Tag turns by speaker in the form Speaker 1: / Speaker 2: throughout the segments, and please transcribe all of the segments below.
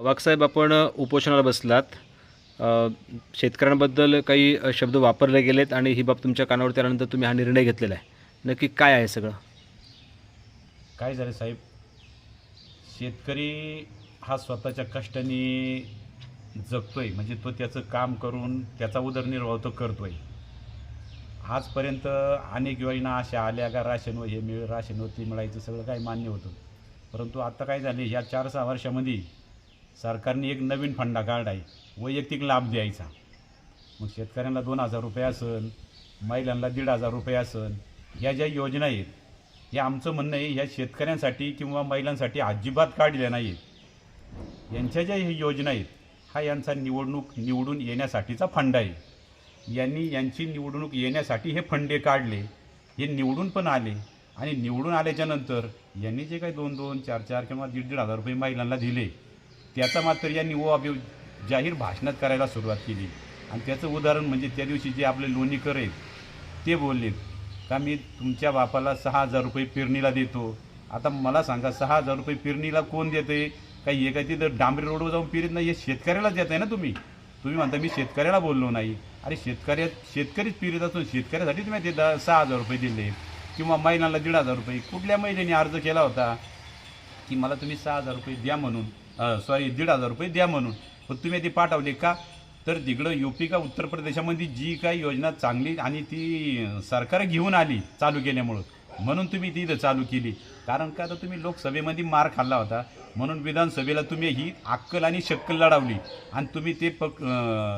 Speaker 1: वाघसाहेब आपण उपोषणाला बसलात. शेतकऱ्यांबद्दल काही शब्द वापरले गेलेत आणि ही बाब तुमच्या कानावर त्यानंतर तुम्ही हा निर्णय घेतलेला आहे. नक्की काय आहे सगळं?
Speaker 2: काय झालं साहेब? शेतकरी हा स्वतःच्या कष्टाने जगतोय. म्हणजे तो त्याचं काम करून त्याचा उदरनिर्वाह तो करतोय. आजपर्यंत अनेक योजना अशा आल्या का राशन हे मिळ राशनवरती मिळायचं सगळं काही मान्य होतं. परंतु आता काय झाले ह्या चार सहा वर्षामध्ये सरकारने एक नवीन फंडा काढला आहे वैयक्तिक लाभ द्यायचा. मग शेतकऱ्यांना दोन हजार रुपये असन महिलांना दीड हजार रुपये असन ह्या ज्या योजना आहेत हे आमचं म्हणणं आहे ह्या शेतकऱ्यांसाठी किंवा महिलांसाठी अजिबात काढल्या नाही आहेत यांच्या ज्या ह्या योजना आहेत हा यांचा निवडणूक निवडून येण्यासाठीचा फंड आहे. यांनी यांची निवडणूक येण्यासाठी हे फंडे काढले हे निवडून पण आले आणि निवडून आल्याच्यानंतर यांनी जे काही दोन दोन चार चार किंवा दीड दीड हजार रुपये महिलांना दिले त्याचा मात्र यांनी ओ अभि जाहीर भाषणात करायला सुरुवात केली. आणि त्याचं उदाहरण म्हणजे त्या दिवशी जे आपले लोणीकर आहेत ते बोलले का मी तुमच्या बापाला सहा हजार रुपये पेरणीला देतो? आता मला सांगा सहा हजार रुपये पेरणीला कोण देते काही हे काय तिथं डांबरी रोडवर जाऊन पिरत नाही? हे शेतकऱ्यालाच देत आहे ना तुम्ही? तुम्ही म्हणता मी शेतकऱ्याला बोललो नाही. अरे शेतकऱ्या शेतकरीच पिरत असून शेतकऱ्यासाठी तुम्ही ते द सहा हजार रुपये दिले. किंवा महिन्याला दीड हजार रुपये. कुठल्या महिलेने अर्ज केला होता? की मला तुम्ही सहा हजार रुपये द्या म्हणून. सॉरी दीड हजार रुपये द्या म्हणून. पण तुम्ही ते पाठवले का? तर तिकडं यू पी का उत्तर प्रदेशामध्ये जी काही योजना चांगली आणि ती सरकार घेऊन आली चालू केल्यामुळं म्हणून तुम्ही ती इथं चालू केली. कारण का आता तुम्ही लोकसभेमध्ये मार खाल्ला होता म्हणून विधानसभेला तुम्ही ही अक्कल आणि शक्कल लढवली आणि तुम्ही ते पक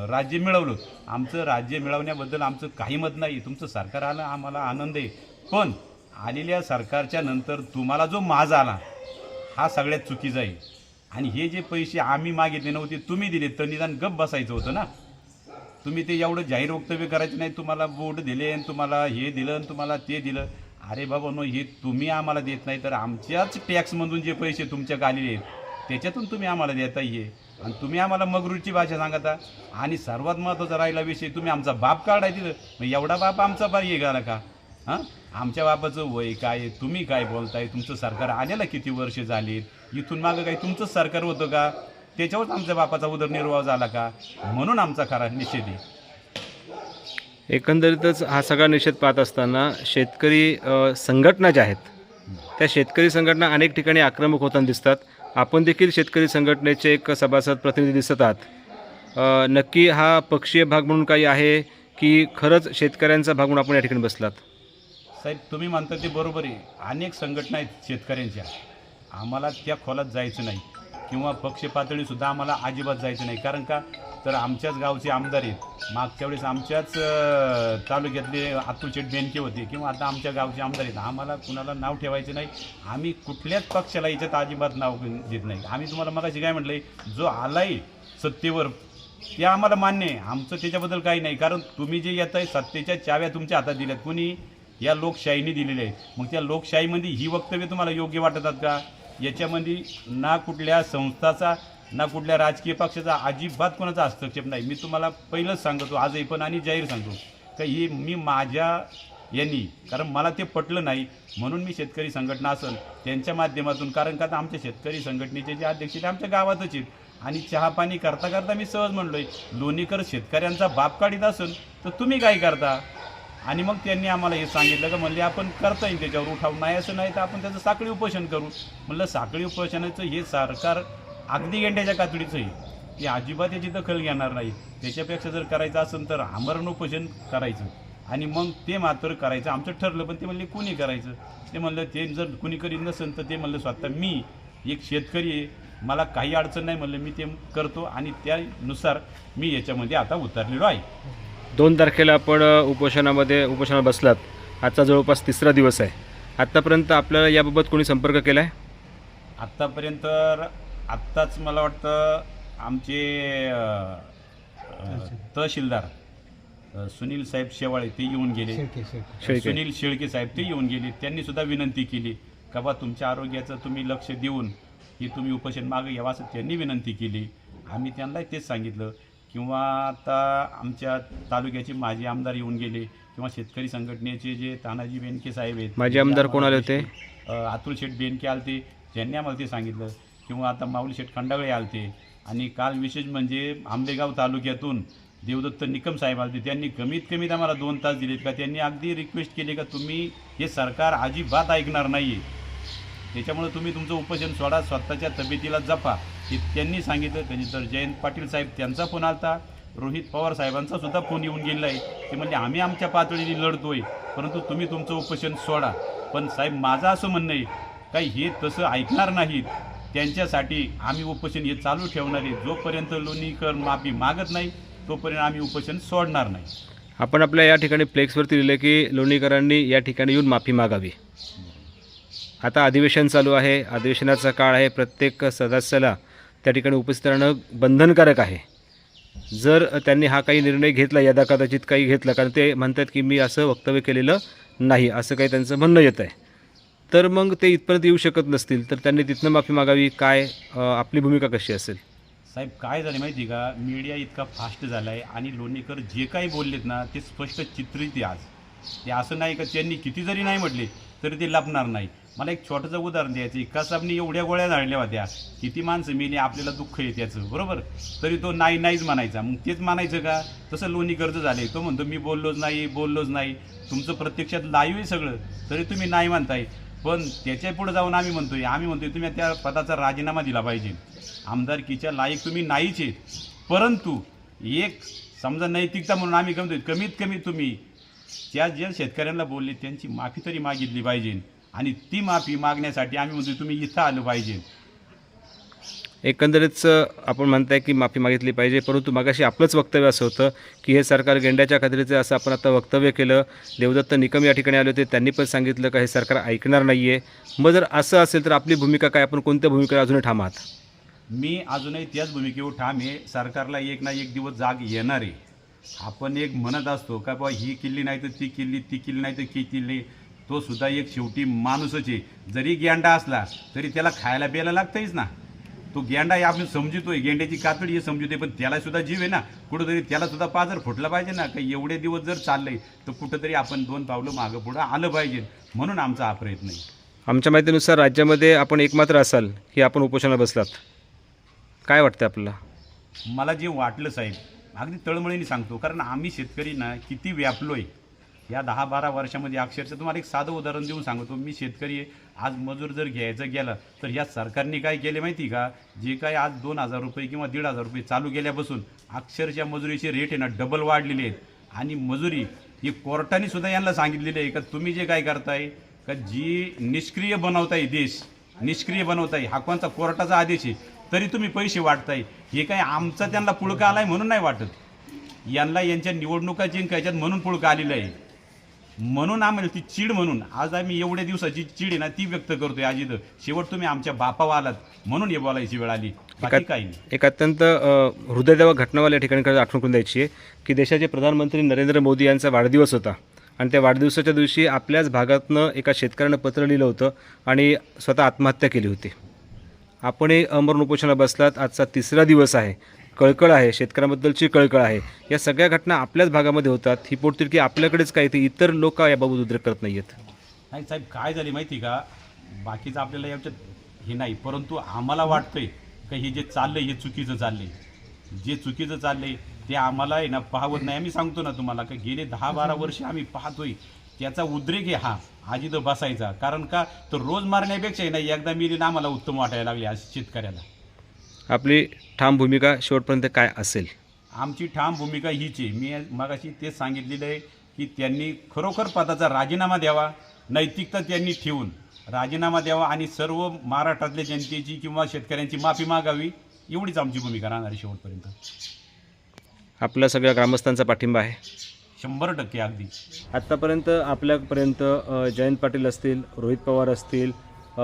Speaker 2: राज्य मिळवलं. आमचं राज्य मिळवण्याबद्दल आमचं काही मत नाही. तुमचं सरकार आलं आम्हाला आनंद आहे. पण आलेल्या सरकारच्या नंतर तुम्हाला जो माज आला हा सगळ्यात चुकीचा आहे. आणि हे जे पैसे आम्ही मागितले नव्हते तुम्ही दिले. तर निदान गप बसायचं होतं ना. तुम्ही ते एवढं जाहीर वक्तव्य करायचं नाही. तुम्हाला बोर्ड दिले आणि तुम्हाला हे दिलं आणि तुम्हाला ते दिलं. अरे बाबा नो हे तुम्ही आम्हाला देत नाही. तर आमच्याच टॅक्समधून जे पैसे तुमच्या आलेले आहेत त्याच्यातून तुम्ही आम्हाला देता ये. आणि तुम्ही आम्हाला मगरूरची भाषा सांगता. आणि सर्वात महत्त्वाचा राहिला विषय तुम्ही आमचा बाप काढाय तिथं. मग एवढा बाप आमचा बार हे घाला का? हां? आमच्या बापाचं वय काय आहे, तुम्ही काय बोलताय? तुमचं सरकार आलेलं किती वर्ष झालीत इथून मागं काही तुमचंच सरकार होतं का? त्याच्यावरच आमच्या बापाचा उदरनिर्वाह झाला का? म्हणून आमचा खरा निषेध आहे.
Speaker 1: एकंदरीतच हा सगळा निषेध पाहत असताना शेतकरी अ, संघटना ज्या आहेत त्या शेतकरी संघटना अनेक ठिकाणी आक्रमक होताना दिसतात. आपण देखील शेतकरी संघटनेचे एक सभासद प्रतिनिधी दिसत आहात. अ, नक्की हा पक्षीय भाग म्हणून काही आहे की खरंच शेतकऱ्यांचा भाग म्हणून आपण या ठिकाणी बसलात?
Speaker 2: साहेब तुम्ही म्हणता ते बरोबर आहे. अनेक संघटना आहेत शेतकऱ्यांच्या. आम्हाला त्या खोलात जायचं नाही. किंवा पक्ष पातळीसुद्धा आम्हाला अजिबात जायचं नाही. कारण का? तर आमच्याच गावचे आमदार आहेत. मागच्या वेळेस आमच्याच तालुक्यातले अतुल शेठ बेनके होते. किंवा आता आमच्या गावचे आमदार आहेत. आम्हाला कुणाला नाव ठेवायचं नाही. आम्ही कुठल्याच पक्षाला याच्यात अजिबात नाव देत नाही. आम्ही तुम्हाला मगाशी काय म्हटलं जो आलाय सत्तेवर ते आम्हाला मान्य आहे. आमचं त्याच्याबद्दल काही नाही. कारण तुम्ही जे येत आहे सत्तेच्या चाव्या तुमच्या हातात दिल्यात. कुणी? या लोकशाहीने दिलेल्या आहेत. मग त्या लोकशाहीमध्ये ही वक्तव्य तुम्हाला योग्य वाटतात का? याच्यामध्ये ना कुठल्या संस्थाचा ना कुठल्या राजकीय पक्षाचा अजिबात कोणाचा हस्तक्षेप नाही. मी तुम्हाला पहिलंच सांगतो आजही पण आणि जाहीर सांगतो का ही मी माझ्या यांनी कारण मला ते पटलं नाही म्हणून मी शेतकरी संघटना असेल त्यांच्या माध्यमातून कारण का आता आमच्या शेतकरी संघटनेचे जे अध्यक्ष ते आमच्या गावातच आहेत. आणि चहा पाणी करता करता मी सहज म्हणलो आहे लोणीकर शेतकऱ्यांचा बाप काढीत असेल तर तुम्ही काय करता? आणि मग त्यांनी आम्हाला हे सांगितलं का म्हणले आपण करता येईल त्याच्यावर उठाव नाही असं नाही तर आपण त्याचं साखळी उपोषण करू. म्हणलं साखळी उपोषणाचं हे सरकार अगदी गेंड्याच्या कातडीचं आहे. की अजिबात याची दखल घेणार नाही. त्याच्यापेक्षा जर करायचं असेल तर आमरण उपोषण करायचं. आणि मग ते मात्र करायचं. आमचं ठरलं पण ते म्हणले कुणी करायचं? ते म्हणलं ते जर कुणी करीत नसेल तर ते म्हणलं स्वतः मी एक शेतकरी आहे. मला काही अडचण नाही. म्हणलं मी ते करतो आणि त्यानुसार मी याच्यामध्ये आता उतरलेलो आहे.
Speaker 1: दोन तारखेला आपण उपोषणामध्ये उपोषणाला बसलात. आजचा जवळपास तिसरा दिवस आहे. आत्तापर्यंत आपल्याला याबाबत कोणी संपर्क केला आहे
Speaker 2: आत्तापर्यंत आत्ताच मला वाटतं आमचे अ, अ, तहसीलदार अ, सुनील साहेब शेवाळे ते येऊन गेले.
Speaker 1: शेळके.
Speaker 2: सुनील शेळके साहेब ते येऊन गेले. त्यांनी सुद्धा विनंती केली का बा तुमच्या आरोग्याचं तुम्ही लक्ष देऊन ही तुम्ही उपोषण मागे घ्यावं असं त्यांनी विनंती केली. आम्ही त्यांना तेच सांगितलं. किंवा आता आमच्या तालुक्याचे माजी आमदार येऊन गेले किंवा शेतकरी संघटनेचे जे तानाजी बेनके साहेब आहेत
Speaker 1: माजी आमदार कोण आले होते?
Speaker 2: अतुल शेठ बेनके आलते त्यांनी आम्हाला ते सांगितलं. किंवा आता माऊली शेठ खंडागळे आलते. आणि काल विशेष म्हणजे आंबेगाव तालुक्यातून देवदत्त निकम साहेब आले होते. त्यांनी कमीत कमीत आम्हाला दोन तास दिलेत का? त्यांनी अगदी रिक्वेस्ट केली का तुम्ही हे सरकार अजिबात ऐकणार नाही आहे त्याच्यामुळे तुम्ही तुमचं उपोषण सोडा स्वतःच्या तब्येतीला जपा. की त्यांनी सांगितलं त्यानंतर जयंत पाटील साहेब त्यांचा फोन आला रोहित पवार साहेबांचा सुद्धा फोन येऊन गेलेला आहे. ते म्हणजे आम्ही आमच्या पातळीने लढतोय परंतु तुम्ही तुमचं उपोषण सोडा. पण साहेब माझं असं म्हणणं आहे काही हे तसं ऐकणार नाहीत. त्यांच्यासाठी आम्ही उपोषण हे चालू ठेवणार आहे. जोपर्यंत लोणीकर माफी मागत नाही तोपर्यंत आम्ही उपोषण सोडणार नाही.
Speaker 1: आपण आपल्या या ठिकाणी फ्लेक्सवरती लिहिलं की लोणीकरांनी या ठिकाणी येऊन माफी मागावी. आता अधिवेशन चालू आहे. अधिवेशनाचा काळ आहे. प्रत्येक सदस्याला त्या ठिकाणी उपस्थित राहणं बंधनकारक आहे. जर त्यांनी हा काही निर्णय घेतला यदा कदाचित काही घेतला कारण ते म्हणतात की मी असं वक्तव्य केलेलं नाही असं काही त्यांचं म्हणणं येत आहे. तर मग ते इथपर्यंत येऊ शकत नसतील तर त्यांनी तिथनं माफी मागावी काय आपली भूमिका कशी असेल?
Speaker 2: साहेब काय झालं माहिती आहे का? मीडिया इतका फास्ट झाला आहे आणि लोणीकर जे काही बोललेत ना ते स्पष्ट चित्रित आहे आज. ते असं नाही का त्यांनी किती जरी नाही म्हटले तरी ते लपणार नाही. मला एक छोटंसं उदाहरण द्यायचं आहे. कसाबनी एवढ्या गोळ्या झाडल्या होत्या. किती माणसं मेली आपल्याला दुःख आहे त्याचं. बरोबर? तरी तो नाही नाहीच म्हणायचा. मग तेच म्हणायचं का? तसं लोणी लोणीकरचं झाले तो म्हणतो मी बोललोच नाही बोललोच नाही. तुमचं प्रत्यक्षात लाईव्ह आहे सगळं. तरी तुम्ही नाही म्हणताय. पण त्याच्या पुढे जाऊन आम्ही म्हणतोय आम्ही म्हणतोय तुम्ही त्या पदाचा राजीनामा दिला पाहिजे. आमदारकीच्या लायक तुम्ही नाहीच आहेत. परंतु एक समजा नैतिकता म्हणून आम्ही म्हणतोय कमीत कमी तुम्ही त्या ज्या शेतकऱ्यांना बोलले त्यांची माफी तरी मागितली पाहिजे. आणि ती माफी मागण्यासाठी आम्ही म्हणतोय तुम्ही इथं आलं पाहिजे.
Speaker 1: एकंदरीतच आपण म्हणताय की माफी मागितली पाहिजे परंतु मागाशी आपलंच वक्तव्य असं होतं की हे सरकार गेंड्याच्या खात्रीचं असं आपण आता वक्तव्य केलं. देवदत्त निकम या ठिकाणी आले होते त्यांनी पण सांगितलं का हे सरकार ऐकणार नाही आहे मग जर असं असेल तर आपली भूमिका काय? आपण कोणत्या भूमिकेवर अजूनही ठाम आहात?
Speaker 2: मी अजूनही त्याच भूमिकेवर ठाम आहे. सरकारला एक ना एक दिवस जाग येणार. आहे आपण एक म्हणत असतो का बाबा ही किल्ली नाही तर ती किल्ली ती किल्ली नाही तर ती किल्ली. तो सुद्धा एक शेवटी माणूसच आहे. जरी गेंडा असला तरी त्याला खायला प्यायला लागतंच ना. तो गेंडा हे आपण समजतोय. गेंड्याची कातडी हे समजतोय पण त्याला सुद्धा जीव आहे ना. कुठंतरी त्याला सुद्धा पाजर फुटला पाहिजे ना. काही एवढे दिवस जर चाललंय तर कुठंतरी आपण दोन पावलं मागं पुढं आलं पाहिजे. म्हणून आमचा हा प्रयत्न आहे.
Speaker 1: आमच्या माहितीनुसार राज्यामध्ये आपण एकमात्र असाल की आपण उपोषणाला बसलात. काय वाटतं आपल्याला?
Speaker 2: मला जे वाटलं साहेब अगदी तळमळीने सांगतो कारण आम्ही शेतकरी ना किती आहे या दहा बारा वर्षामध्ये अक्षरशः तुम्हाला एक साधं उदाहरण देऊन सांगतो मी शेतकरी आहे आज मजूर जर घ्यायचं गेलं तर या सरकारने काय केले माहिती का? जे काय आज दोन हजार रुपये किंवा दीड हजार रुपये चालू केल्यापासून अक्षरशः मजुरीचे रेट आहे ना डबल वाढलेले आहेत. आणि मजुरी ही कोर्टाने सुद्धा यांना सांगितलेली आहे का तुम्ही जे काय करताय का जी निष्क्रिय बनवताय देश निष्क्रिय बनवताय हा कोणता कोर्टाचा आदेश आहे? तरी तुम्ही पैसे वाटताय हे काय आमचा त्यांना पुळका आलाय म्हणून नाही वाटत. यांना यांच्या निवडणुका जिंकायच्यात म्हणून पुळका आलेलं आहे. म्हणून आम्हाला ती चीड म्हणून आज आम्ही एवढ्या दिवसाची चीड आहे ना ती व्यक्त करतोय आज इथं शेवट तुम्ही आमच्या बापावा आलात म्हणून हे बोलायची वेळ आली. बाकी काही नाही.
Speaker 1: एक अत्यंत अ, हृदयदेवक घटना मला या ठिकाणी खरं आठवण करून द्यायची आहे की देशाचे प्रधानमंत्री नरेंद्र मोदी यांचा वाढदिवस होता. आणि त्या वाढदिवसाच्या दिवशी आपल्याच भागातनं एका शेतकऱ्यानं पत्र लिहिलं होतं आणि स्वतः आत्महत्या केली होती. आपणही अमरण उपोषणाला बसलात. आजचा तिसरा दिवस आहे. कळकळ आहे. शेतकऱ्यांबद्दलची कळकळ आहे. या सगळ्या घटना आपल्याच भागामध्ये होतात. ही पोटतिरकी आपल्याकडेच काय ते इतर लोक याबाबत उद्रेक करत नाही आहेत
Speaker 2: नाही साहेब काय झाली माहिती का? बाकीचं आपल्याला याच्यात हे नाही. परंतु आम्हाला वाटतंय का हे जे चाललंय हे चुकीचं चाललंय. जे चुकीचं चाललंय ते आम्हाला आहे ना पाहवत नाही. आम्ही सांगतो ना तुम्हाला का गेले दहा बारा वर्ष आम्ही पाहतोय. त्याचा उद्रेक आहे हा. आज इथं बसायचा. कारण का? तर रोज मारण्यापेक्षा आहे ना एकदा मिलीनं आम्हाला उत्तम वाटायला लागले आज शेतकऱ्याला.
Speaker 1: आपली ठाम भूमिका शेवटपर्यंत काय असेल?
Speaker 2: आमची ठाम भूमिका हीच आहे. मी मगाशी तेच सांगितलेलं आहे की त्यांनी खरोखर पदाचा राजीनामा द्यावा नैतिकता त्यांनी ठेवून राजीनामा द्यावा आणि सर्व महाराष्ट्रातल्या जनतेची किंवा शेतकऱ्यांची माफी मागावी एवढीच आमची भूमिका राहणार आहे शेवटपर्यंत.
Speaker 1: आपल्या सगळ्या ग्रामस्थांचा पाठिंबा आहे.
Speaker 2: शंभर टक्के अगदी.
Speaker 1: आत्तापर्यंत आपल्यापर्यंत जयंत पाटील असतील रोहित पवार असतील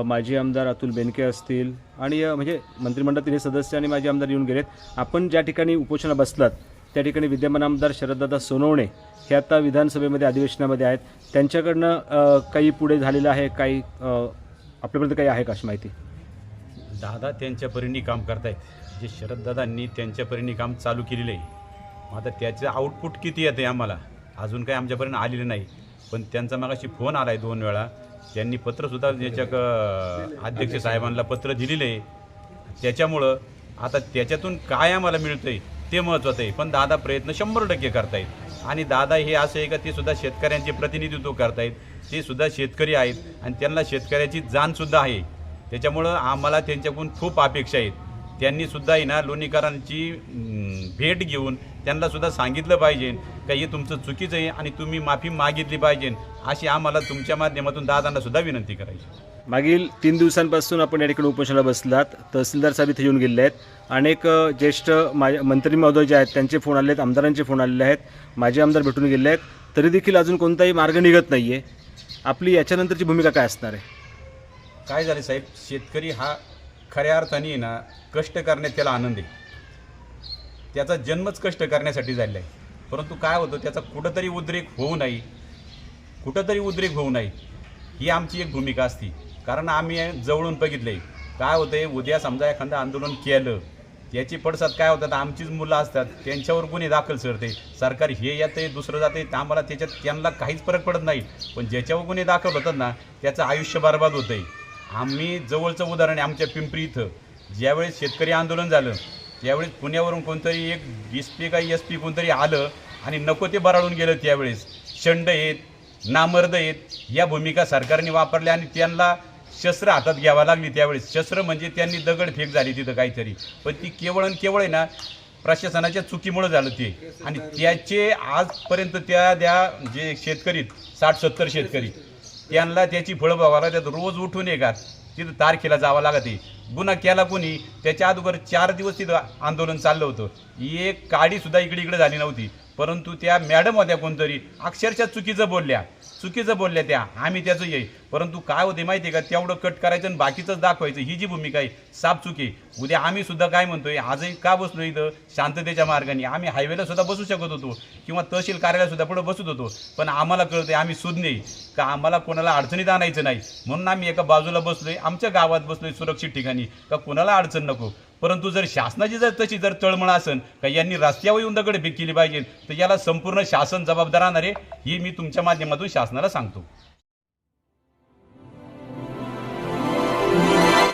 Speaker 1: माजी आमदार अतुल बेनके असतील आणि म्हणजे मंत्रिमंडळातील हे सदस्य आणि माजी आमदार येऊन गेलेत. आपण ज्या ठिकाणी उपोषणाला बसलात त्या ठिकाणी विद्यमान आमदार शरददादा सोनवणे हे आता विधानसभेमध्ये अधिवेशनामध्ये आहेत. त्यांच्याकडनं काही पुढे झालेलं आहे काही आपल्यापर्यंत काही आहे का अशी माहिती?
Speaker 2: दादा त्यांच्या परीने काम करतायत. जे शरददादांनी त्यांच्या परीने काम चालू केलेलं आहे मग आता त्याचं आउटपुट किती येते आम्हाला? अजून काही आमच्यापर्यंत आलेलं नाही. पण त्यांचा मगाशी फोन आला आहे दोन वेळा. त्यांनी पत्रसुद्धा याच्या क- अध्यक्ष साहेबांना पत्र दिलेलं आहे. त्याच्यामुळं आता त्याच्यातून काय आम्हाला मिळतं आहे ते महत्त्वाचं आहे. पण दादा प्रयत्न शंभर टक्के करतायत. आणि दादा हे असं आहे का ते सुद्धा शेतकऱ्यांचे प्रतिनिधित्व करतायत. ते सुद्धा शेतकरी आहेत. आणि त्यांना शेतकऱ्याची जाणसुद्धा आहे. त्याच्यामुळं आम्हाला त्यांच्याकडून खूप अपेक्षा आहेत. त्यांनी सुद्धा आहे ना लोणीकरांची भेट घेऊन त्यांना सुद्धा सांगितलं पाहिजे का हे तुमचं चुकीचं आहे आणि तुम्ही माफी मागितली पाहिजे. अशी आम्हाला तुमच्या माध्यमातून दादांना सुद्धा विनंती करायची.
Speaker 1: मागील तीन दिवसांपासून आपण या ठिकाणी उपोषणाला बसलात. तहसीलदार साहेब इथे येऊन गेले आहेत. अनेक ज्येष्ठ मा मंत्री महोदय जे आहेत त्यांचे फोन आले आहेत आमदारांचे फोन आलेले आहेत. माझे आमदार भेटून गेले आहेत. तरी देखील अजून कोणताही मार्ग निघत नाही आहे आपली याच्यानंतरची भूमिका काय असणार आहे?
Speaker 2: काय झाले साहेब? शेतकरी हा खऱ्या अर्थाने आहे ना कष्ट करण्यात त्याला आनंद आहे. त्याचा जन्मच कष्ट करण्यासाठी झालेला आहे. परंतु काय होतं त्याचा कुठंतरी उद्रेक होऊ नये कुठंतरी उद्रेक होऊ नये ही आमची एक भूमिका असती. कारण आम्ही जवळून बघितले काय होतंय उद्या समजा एखादं आंदोलन केलं याची पडसाद काय होतात आमचीच मुलं असतात त्यांच्यावर गुन्हे दाखल सरते सरकार हे येते दुसरं जाते आम्हाला त्याच्यात त्यांना काहीच फरक पडत नाही. पण ज्याच्यावर गुन्हे दाखल होतात ना त्याचं आयुष्य बर्बाद आहे आम्ही जवळचं उदाहरण आहे आमच्या पिंपरी इथं. ज्यावेळेस शेतकरी आंदोलन झालं त्यावेळेस पुण्यावरून कोणतरी एक एस पी का एस पी कोणतरी आलं आणि नको ते बराळून गेलं त्यावेळेस. शंड आहेत नामर्द आहेत या भूमिका सरकारने वापरल्या आणि त्यांना शस्त्र हातात घ्यावा लागली त्यावेळेस. शस्त्र म्हणजे त्यांनी दगडफेक झाली तिथं काहीतरी. पण ती केवळ आणि केवळ आहे ना प्रशासनाच्या चुकीमुळं झालं ते. आणि त्याचे आजपर्यंत त्या द्या जे शेतकरी साठ सत्तर शेतकरी त्यांना त्याची फळं बघायला त्यात रोज उठून येतात तिथं तारखेला जावं लागत. आहे गुन्हा केला कोणी त्याच्या अगोदर चार दिवस तिथं आंदोलन चाललं होतं. एक काडीसुद्धा इकडे इकडे झाली नव्हती. परंतु त्या मॅडम होत्या कोणतरी अक्षरशः चुकीचं बोलल्या. चुकीचं बोलल्या त्या. आम्ही त्याचं येई परंतु काय होते माहिती आहे का? तेवढं कट करायचं आणि बाकीचंच दाखवायचं. ही जी भूमिका आहे साफ चुकी. उद्या आम्ही सुद्धा काय म्हणतोय आजही का बसलो इथं? शांततेच्या मार्गाने. आम्ही हायवेला सुद्धा बसू शकत होतो. किंवा तहसील कार्यालयात सुद्धा पुढे बसत होतो. पण आम्हाला कळतंय आम्ही सुज्ञ. का आम्हाला कोणाला अडचणीत आणायचं नाही? म्हणून आम्ही एका बाजूला बसलोय आमच्या गावात बसलोय सुरक्षित ठिकाणी. का कोणाला अडचण नको? परंतु जर शासनाची जर तशी जर तळमळ असेल का यांनी रस्त्यावर येऊन दगडफेक केली पाहिजे तर याला संपूर्ण शासन जबाबदार राहणार आहे ही मी तुमच्या माध्यमातून शासनाला सांगतो.